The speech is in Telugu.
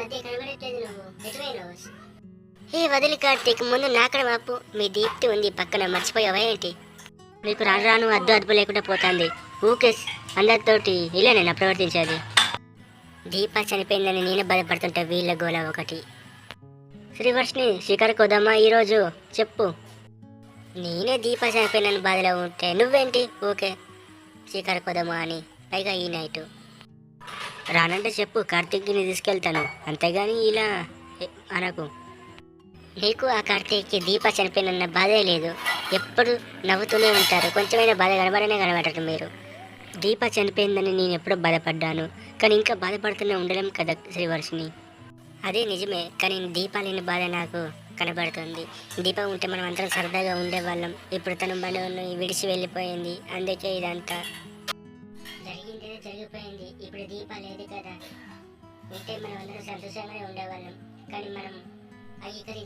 మధ్య కనబడట్లేదు నువ్వు. ఎటువైనావు? ఏ వదిలి కార్తీక్ ముందు నాకడ మాపు మీ దీప్తి ఉంది పక్కన మర్చిపోయావా ఏంటి? నీకు రాను రాను అద్దు అదుపు లేకుండా పోతుంది. ఊకే అందరితోటి ఇలా నేను ప్రవర్తించేది. దీప చనిపోయిందని నేనే బాధపడుతుంటా వీళ్ళ గోల ఒకటి. శ్రీవర్ష్ని షికార్కి వద్దామా ఈరోజు చెప్పు. నేనే దీప చనిపోయినని బాధలో ఉంటే నువ్వేంటి? ఓకే షికార్కి వద్దామా అని. పైగా ఈ నైటు. రానంటే చెప్పు కార్తీక్ని తీసుకెళ్తాను. అంతేగాని ఇలా అనకు. నీకు ఆ కార్తీక్కి దీప చనిపోయినన్న బాధే లేదు. ఎప్పుడు నవ్వుతూనే ఉంటారు. కొంచెమైనా బాధ కనబడనే కనబడటం మీరు. దీప చనిపోయిందని నేను ఎప్పుడో బాధపడ్డాను. కానీ ఇంకా బాధపడుతూనే ఉండలేం కదా శ్రీవర్షిని అదే నిజమే కానీ దీప లేని బాధ నాకు కనబడుతుంది. దీపం ఉంటే మనం అందరం సరదాగా ఉండేవాళ్ళం. ఇప్పుడు తను మనల్ని విడిచి వెళ్ళిపోయింది. అందుకే ఇదంతా జరిగిపోయింది ఇప్పుడు దీప లేదు కదా. ఉంటే మనం అందరం సంతోషంగానే ఉండేవాళ్ళం. కానీ మనం అంగీకరించి